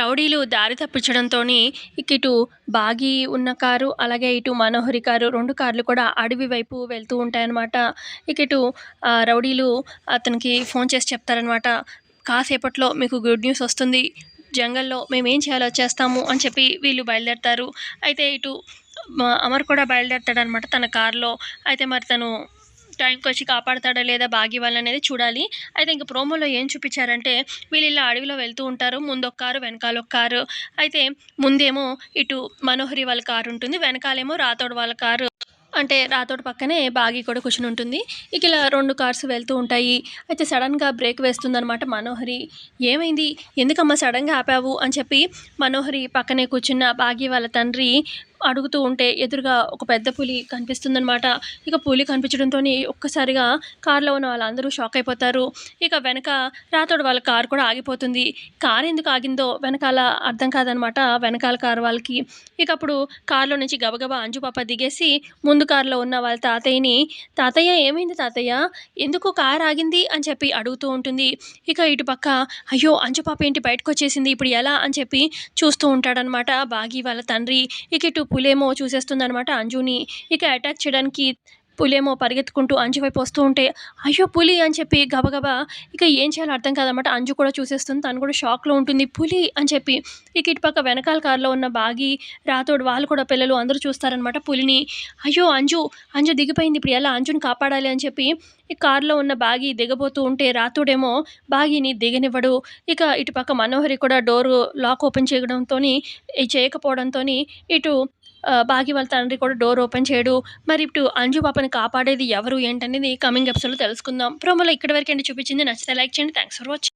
రౌడీలు దారి తప్పించడంతోనే ఇటు బాగి ఉన్న కారు అలాగే ఇటు మనోహరి కారు రెండు కార్లు కూడా అడవి వైపు వెళ్తూ ఉంటాయన్నమాట. ఇక ఇటు రౌడీలు అతనికి ఫోన్ చేసి చెప్తారనమాట కాసేపట్లో మీకు గుడ్ న్యూస్ వస్తుంది. జంగల్లో మేము ఏం చేయాలో చేస్తాము అని చెప్పి వీళ్ళు బయలుదేరతారు. అయితే ఇటు అమర్ కూడా బయలుదేరతాడనమాట తన కారులో. అయితే మరి తను టైంకి వచ్చి కాపాడతాడా లేదా బాగి వాళ్ళనేది చూడాలి. అయితే ఇంక ప్రోమోలో ఏం చూపించారంటే వీళ్ళు ఇలా అడవిలో వెళ్తూ ఉంటారు. ముందు ఒక కారు వెనకాల ఒక కారు. అయితే ముందేమో ఇటు మనోహరి వాళ్ళ కారు ఉంటుంది. వెనకాలేమో రాతోడు వాళ్ళ కారు. అంటే రాతోడు పక్కనే బాగి కూడా కూర్చుని ఉంటుంది. ఇక ఇలా రెండు కార్స్ వెళ్తూ ఉంటాయి. అయితే సడన్గా బ్రేక్ వేస్తుందనమాట మనోహరి. ఏమైంది? ఎందుకమ్మా సడన్గా ఆపావు? అని చెప్పి మనోహరి పక్కనే కూర్చున్న బాగి వాళ్ళ తండ్రి అడుగుతూ ఉంటే ఎదురుగా ఒక పెద్ద పులి కనిపిస్తుందనమాట ఇక పులి కనిపించడంతో ఒక్కసారిగా కారులో ఉన్న వాళ్ళందరూ షాక్ అయిపోతారు. ఇక వెనక రాతోడు వాళ్ళ కారు కూడా ఆగిపోతుంది. కారు ఎందుకు ఆగిందో వెనకాల అర్థం కాదనమాట వెనకాల కారు వాళ్ళకి. ఇక అప్పుడు కారులో నుంచి గబగబా అంజుపాప దిగేసి ముందు కారులో ఉన్న వాళ్ళ తాతయ్యని తాతయ్య ఏమైంది తాతయ్య? ఎందుకు కారు ఆగింది? అని చెప్పి అడుగుతూ ఉంటుంది. ఇక ఇటు పక్క అయ్యో అంజుపాప ఏంటి బయటకు వచ్చేసింది ఇప్పుడు ఎలా? అని చెప్పి చూస్తూ ఉంటాడనమాట బాగి వాళ్ళ తండ్రి. ఇక ఇటు పులేమో చూసేస్తుంది అనమాట అంజుని ఇక అటాక్ చేయడానికి పులేమో పరిగెత్తుకుంటూ అంజు వైపు వస్తూ ఉంటే అయ్యో పులి అని చెప్పి గబగబా ఇక ఏం చేయాలో అర్థం కాదన్నమాట. అంజు కూడా చూసేస్తుంది తను కూడా షాక్లో ఉంటుంది. పులి అని చెప్పి ఇక ఇటుపక్క వెనకాల కారులో ఉన్న బాగి రాతోడు వాళ్ళు కూడా పిల్లలు అందరూ చూస్తారనమాట పులిని. అయ్యో అంజు అంజు దిగిపోయింది ఇప్పుడు ఎలా? అంజుని కాపాడాలి అని చెప్పి ఈ కారులో ఉన్న బాగి దిగబోతూ ఉంటే రాతోడేమో బాగిని దిగనివ్వడు. ఇక ఇటుపక్క మనోహరి కూడా డోరు లాక్ ఓపెన్ చేయడంతో చేయకపోవడంతో ఇటు బాగి వాళ్ళ తండ్రి కూడా డోర్ ఓపెన్ చేయడు. మరి ఇప్పుడు అంజు పాపని కాపాడేది ఎవరు ఏంటనేది కమింగ్ ఎపిసోడ్లో తెలుసుకుందాం. ప్రోమోలో ఇక్కడి వరకు అండి. చూపించింది నచ్చితే లైక్ చేయండి. Thanks for watching